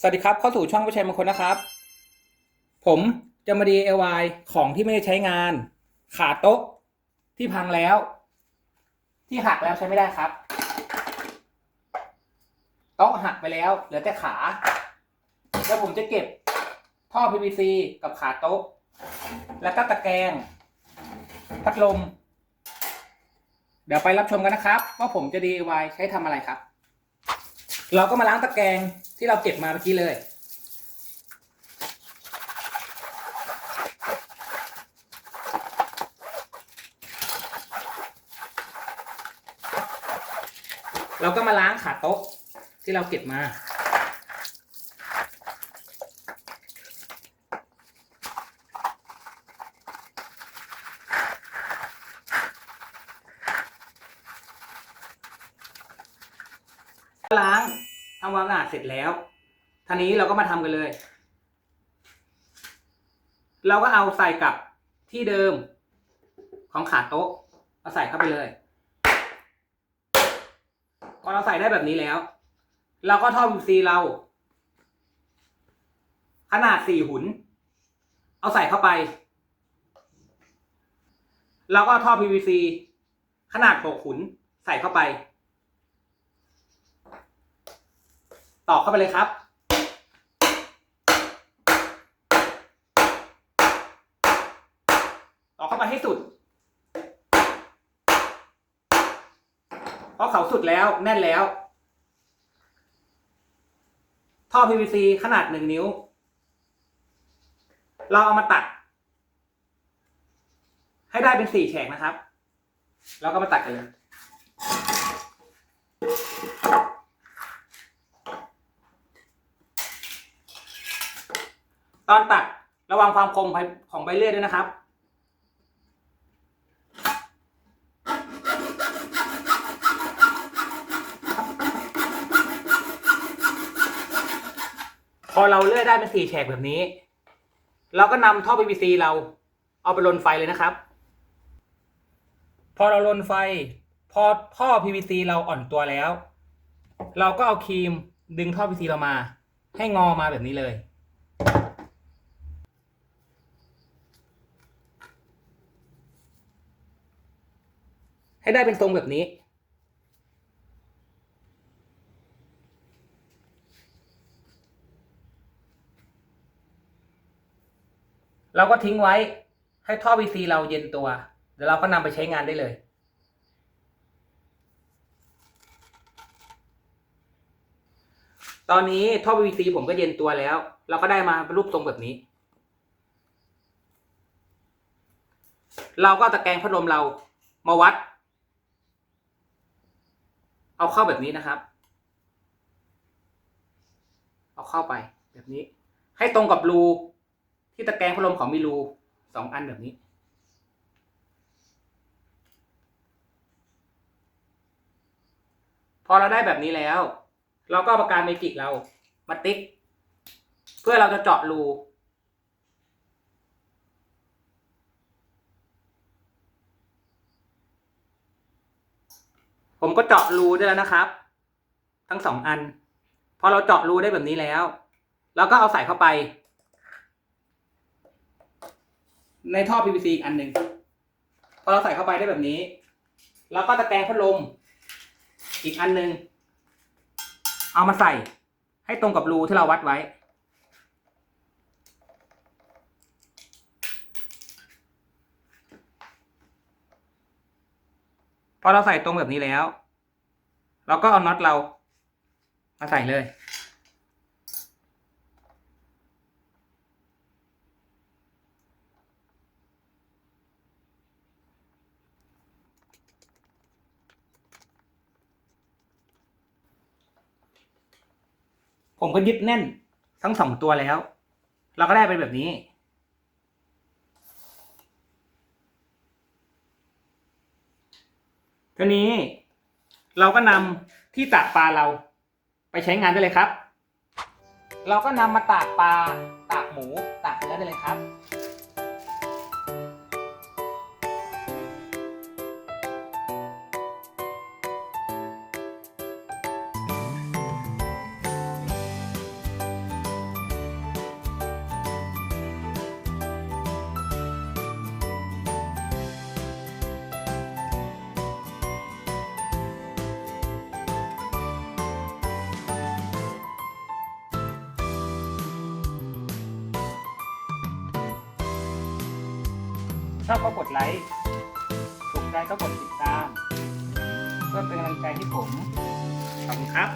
สวัสดีครับ เข้าสู่ช่องประชัยมงคลนะครับ ผมจะมา DIY ของที่ไม่ได้ใช้งาน ขาโต๊ะที่พังแล้ว ที่หักแล้วใช้ไม่ได้ครับโต๊ะหักไปแล้ว เหลือแต่ขา แล้วผมจะเก็บท่อ PVC กับขาโต๊ะ แล้วก็ตะแกรงพัดลม เดี๋ยวไปรับชมกันนะครับ ว่าผมจะ DIY ใช้ทำอะไรครับ เราก็มาล้างตะแกรงที่เราเก็บมาเมื่อกี้เลย เราก็มาล้างขาโต๊ะที่เราเก็บมาล้าง ทำความสะอาดเสร็จแล้วทีนี้เราก็มาทำกันเลย เราก็เอาใส่กับที่เดิมของขาโต๊ะเอาใส่เข้าไปเลยพอเราใส่ได้แบบนี้แล้ว เราก็ท่อ PVC เรา ขนาดสี่หุน เอาใส่เข้าไป เราก็ท่อ PVC ขนาดหกหุนใส่เข้าไป ตอกเข้าไปเลยครับ ตอกเข้าไปให้สุดเพราะเขาสุดแล้วแน่นแล้ว ท่อ PVC ขนาดหนึ่งนิ้ว เราเอามาตัด ให้ได้เป็นสี่แฉกนะครับ แล้วก็มาตัดกันเลย ตอนตัดระวังความคมของใบเลื่อยด้วยนะครับพอเราเลื่อยได้เป็นสี่แฉกแบบนี้ เราก็นำท่อ PVC เราเอาไปลนไฟเลยนะครับ พอเราลนไฟ พอท่อ PVC เราอ่อนตัวแล้ว เราก็เอาครีมดึงท่อ PVC เรามา ให้งอมาแบบนี้เลย ให้ได้เป็นทรงแบบนี้ เราก็ทิ้งไว้ให้ท่อ VC เราเย็นตัว เดี๋ยวเราก็นำไปใช้งานได้เลยตอนนี้ท่อ PVC ผมก็เย็นตัวแล้ว เราก็ได้มาเป็นรูปทรงแบบนี้ เราก็ตะแกรงพัดลมเรามาวัด เอาเข้าแบบนี้นะครับ เอาเข้าไปแบบนี้ ให้ตรงกับรูที่ตะแกรงพัดลมของมีรูสองอันแบบนี้ พอเราได้แบบนี้แล้ว เราก็ปากกาเมจิกเรามาติ๊ก เพื่อเราจะเจาะรู ผมก็เจาะรูได้แล้วนะครับ ทั้งสองอัน พอเราเจาะรูได้แบบนี้แล้ว เราก็เอาใส่เข้าไป ในท่อ PVC อีกอันหนึ่งพอเราใส่เข้าไปได้แบบนี้เราก็ตะแกรงพัดลมอีกอันหนึ่งเอามาใส่ให้ตรงกับรูที่เราวัดไว้ พอเราใส่ตรงแบบนี้แล้ว เราก็เอาน็อตเรา มาใส่เลย ผมก็ยึดแน่นทั้งสองตัวแล้ว เราก็ได้เป็นแบบนี้ ทีนี้เราก็นำที่ตากปลาเรา ไปใช้งานได้เลยครับ เราก็นำมาตากปลาตากหมูตากเนื้อได้เลยครับ ชอบก็กดไลค์ถูกใจก็กดติดตาม เพื่อเป็นกำลังใจให้ผม ขอบคุณครับ